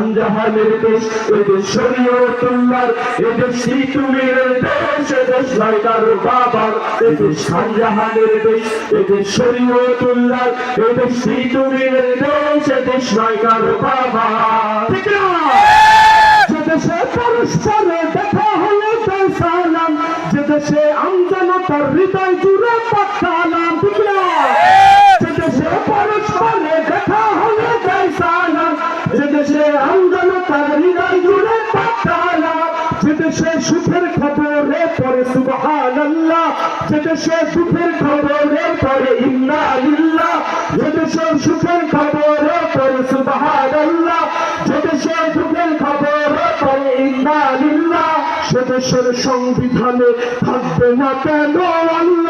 খানজাহানের দেশ শরীয়তুল্লাহ সিতুমিরের দেশ বাবার। শরীয়তুল্লাহ বাবা ঠিক পরস্পরে দেখা হলো তাই সালাম যে দেশে আমজনতার হৃদয় জুড়ে পাঠালাম দেশে সুখের খবরে পরে সুবহান আল্লাহ যে দেশে সুখের খবরে পরে ইন্না আলিল্লাহ যে দেশে সুখের খবরে পরে সুবহান আল্লাহ যে দেশে সুখের খবরে পরে ইন্না আলিল্লাহ সে দেশের সংবিধানে থাকবে না কেন আল্লাহ?